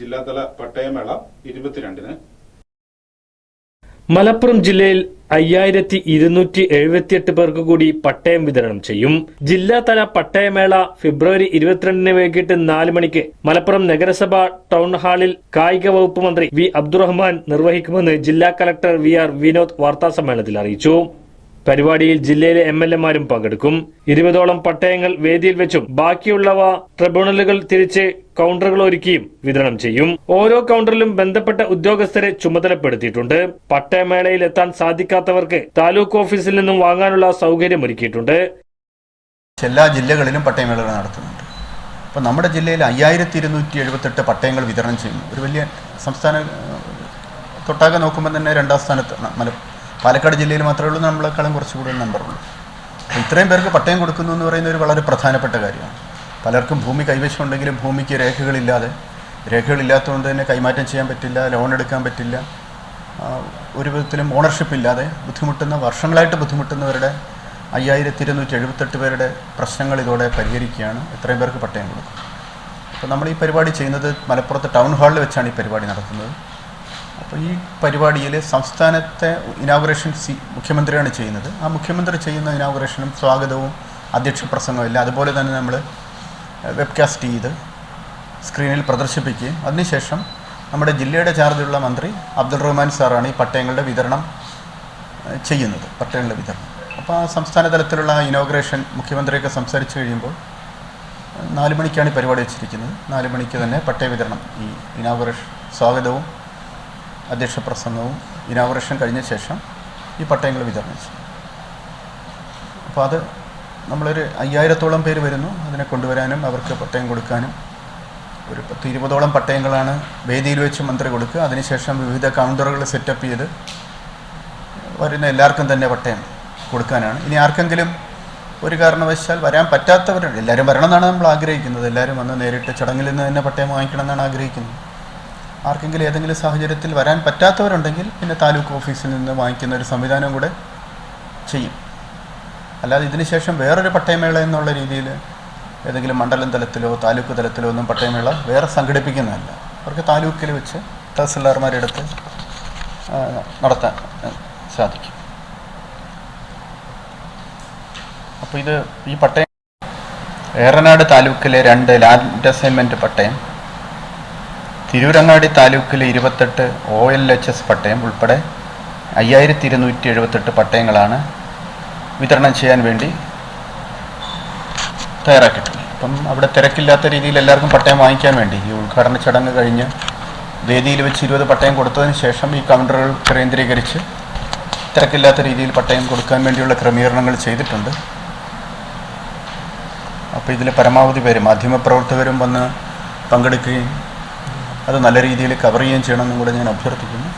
ജില്ലാതല പട്ടയമേള ഇരുപത്തിരണ്ടിന്. മലപ്പുറം ജില്ലയിൽ അയ്യായിരത്തി ഇരുന്നൂറ്റി എഴുപത്തിയെട്ട് പേർക്ക് കൂടി പട്ടയം വിതരണം ചെയ്യും. ജില്ലാതല പട്ടയമേള ഫെബ്രുവരി ഇരുപത്തിരണ്ടിന് വൈകിട്ട് നാല് മണിക്ക് മലപ്പുറം നഗരസഭ ടൗൺ ഹാളിൽ കായിക വകുപ്പ് മന്ത്രി വി അബ്ദുറഹ്മാൻ നിർവഹിക്കുമെന്ന് ജില്ലാ കലക്ടർ വി ആർ വിനോദ് വാർത്താസമ്മേളനത്തിൽ അറിയിച്ചു. പരിപാടിയിൽ ജില്ലയിലെ എം എൽ എമാരും പങ്കെടുക്കും. ഇരുപതോളം പട്ടയങ്ങൾ വേദിയിൽ വെച്ചും ബാക്കിയുള്ളവ ട്രിബ്യൂണലുകൾ തിരിച്ച് കൗണ്ടറുകൾ ഒരുക്കിയും വിതരണം ചെയ്യും. ഓരോ കൗണ്ടറിലും ബന്ധപ്പെട്ട ഉദ്യോഗസ്ഥരെ ചുമതലപ്പെടുത്തിയിട്ടുണ്ട്. പട്ടയമേളയിൽ എത്താൻ സാധിക്കാത്തവർക്ക് താലൂക്ക് ഓഫീസിൽ നിന്നും വാങ്ങാനുള്ള സൗകര്യം ഒരുക്കിയിട്ടുണ്ട്. എല്ലാ ജില്ലകളിലും പട്ടയമേളകൾ നടത്തുന്നുണ്ട്. അപ്പോൾ നമ്മുടെ ജില്ലയിൽ അയ്യായിരത്തി ഇരുന്നൂറ്റി എഴുപത്തെട്ട് പട്ടയങ്ങൾ വിതരണം ചെയ്യുന്നു. ഒരു വലിയ സംസ്ഥാന തൊട്ടാകെ നോക്കുമ്പോൾ തന്നെ രണ്ടാം സ്ഥാനത്ത് പാലക്കാട് ജില്ലയിൽ മാത്രമേ ഉള്ളൂ നമ്മളെക്കാളും കുറച്ച് കൂടുതൽ നമ്പറുള്ളൂ ഇത്രയും പേർക്ക് പട്ടയം കൊടുക്കുന്നു എന്ന് പറയുന്ന ഒരു വളരെ പ്രധാനപ്പെട്ട കാര്യമാണ്. പലർക്കും ഭൂമി കൈവശമുണ്ടെങ്കിലും ഭൂമിക്ക് രേഖകളില്ലാതെ രേഖകളില്ലാത്തതുകൊണ്ട് തന്നെ കൈമാറ്റം ചെയ്യാൻ പറ്റില്ല ലോൺ എടുക്കാൻ പറ്റില്ല ഒരു വിധത്തിലും ഓണർഷിപ്പ് ഇല്ലാതെ ബുദ്ധിമുട്ടുന്ന വർഷങ്ങളായിട്ട് ബുദ്ധിമുട്ടുന്നവരുടെ അയ്യായിരത്തി ഇരുന്നൂറ്റി എഴുപത്തെട്ട് പേരുടെ പ്രശ്നങ്ങൾ ഇതോടെ പരിഹരിക്കുകയാണ്. എത്രയും പേർക്ക് പട്ടയം കൊടുക്കും. അപ്പോൾ നമ്മൾ ഈ പരിപാടി ചെയ്യുന്നത് മലപ്പുറത്ത് ടൗൺ ഹാളിൽ വെച്ചാണ് ഈ പരിപാടി നടത്തുന്നത് അപ്പോൾ ഈ പരിപാടിയിൽ സംസ്ഥാനത്തെ ഇനാഗുറേഷൻ സി മുഖ്യമന്ത്രിയാണ് ചെയ്യുന്നത്. ആ മുഖ്യമന്ത്രി ചെയ്യുന്ന ഇനാഗുറേഷനും സ്വാഗതവും അധ്യക്ഷ പ്രസംഗവും എല്ലാം അതുപോലെ തന്നെ നമ്മൾ വെബ്കാസ്റ്റ് ചെയ്ത് സ്ക്രീനിൽ പ്രദർശിപ്പിക്കുകയും അതിനുശേഷം നമ്മുടെ ജില്ലയുടെ ചാർജുള്ള മന്ത്രി അബ്ദുൾ റഹ്മാൻ സാറാണ് ഈ പട്ടയങ്ങളുടെ വിതരണം ചെയ്യുന്നത് പട്ടയങ്ങളുടെ വിതരണം. അപ്പോൾ ആ സംസ്ഥാന തലത്തിലുള്ള ഇനോഗ്രേഷൻ മുഖ്യമന്ത്രിയൊക്കെ സംസാരിച്ച് കഴിയുമ്പോൾ നാല് മണിക്കാണ് ഈ പരിപാടി വെച്ചിരിക്കുന്നത്. നാല് മണിക്ക് തന്നെ പട്ടയ വിതരണം ഈ ഇനോഗ്രേഷൻ സ്വാഗതവും അധ്യക്ഷ പ്രസംഗവും ഇനോഗ്രേഷൻ കഴിഞ്ഞ ശേഷം ഈ പട്ടയങ്ങൾ വിതരണം ചെയ്യും അപ്പോൾ അത് നമ്മളൊരു അയ്യായിരത്തോളം പേര് വരുന്നു. അതിനെ കൊണ്ടുവരാനും അവർക്ക് പട്ടയം കൊടുക്കാനും. ഒരു പത്ത് ഇരുപതോളം പട്ടയങ്ങളാണ് വേദിയിൽ വെച്ച് മന്ത്രി കൊടുക്കുക. അതിനുശേഷം വിവിധ കൗണ്ടറുകൾ സെറ്റപ്പ് ചെയ്ത് വരുന്ന എല്ലാവർക്കും തന്നെ പട്ടയം കൊടുക്കാനാണ്. ഇനി ആർക്കെങ്കിലും ഒരു കാരണവശാൽ വരാൻ പറ്റാത്തവരുണ്ട്. എല്ലാവരും വരണം എന്നാണ് നമ്മൾ ആഗ്രഹിക്കുന്നത്. എല്ലാവരും വന്ന് നേരിട്ട് ചടങ്ങിൽ നിന്ന് തന്നെ പട്ടയം വാങ്ങിക്കണം എന്നാണ് ആഗ്രഹിക്കുന്നത്. ആർക്കെങ്കിലും ഏതെങ്കിലും സാഹചര്യത്തിൽ വരാൻ പറ്റാത്തവരുണ്ടെങ്കിൽ പിന്നെ താലൂക്ക് ഓഫീസിൽ നിന്ന് വാങ്ങിക്കുന്ന ഒരു സംവിധാനം കൂടെ ചെയ്യും. അല്ലാതെ ഇതിനുശേഷം വേറൊരു പട്ടയമേള എന്നുള്ള രീതിയിൽ ഏതെങ്കിലും മണ്ഡലം തലത്തിലോ താലൂക്ക് തലത്തിലോ ഒന്നും പട്ടയമേള വേറെ സംഘടിപ്പിക്കുന്നതല്ല. അവർക്ക് താലൂക്കിൽ വെച്ച് തഹസിൽദാർമാരുടെ അടുത്ത് നടത്താൻ സാധിക്കും. അപ്പോൾ ഇത് ഈ പട്ടയം ഏറനാട് താലൂക്കിലെ രണ്ട് ലാൻഡ് അസൈൻമെന്റ് പട്ടയം തിരൂരങ്ങാടി താലൂക്കിലെ ഇരുപത്തെട്ട് ഒ എൽ എച്ച് എസ് പട്ടയം ഉൾപ്പെടെ അയ്യായിരത്തി ഇരുന്നൂറ്റി എഴുപത്തെട്ട് പട്ടയങ്ങളാണ് വിതരണം ചെയ്യാൻ വേണ്ടി തയ്യാറാക്കിയിട്ടുള്ളത്. അപ്പം അവിടെ തിരക്കില്ലാത്ത രീതിയിൽ എല്ലാവർക്കും പട്ടയം വാങ്ങിക്കാൻ വേണ്ടി ഈ ഉദ്ഘാടന ചടങ്ങ് കഴിഞ്ഞ് വേദിയിൽ വെച്ച് ഇരുപത് പട്ടയം കൊടുത്തതിന് ശേഷം ഈ കൗണ്ടറുകൾ കേന്ദ്രീകരിച്ച് തിരക്കില്ലാത്ത രീതിയിൽ പട്ടയം കൊടുക്കാൻ വേണ്ടിയുള്ള ക്രമീകരണങ്ങൾ ചെയ്തിട്ടുണ്ട്. അപ്പോൾ ഇതിൽ പരമാവധി പേര് മാധ്യമപ്രവർത്തകരും വന്ന് പങ്കെടുക്കുകയും അത് നല്ല രീതിയിൽ കവർ ചെയ്യുകയും ചെയ്യണമെന്നും കൂടെ ഞാൻ അഭ്യർത്ഥിക്കുന്നു.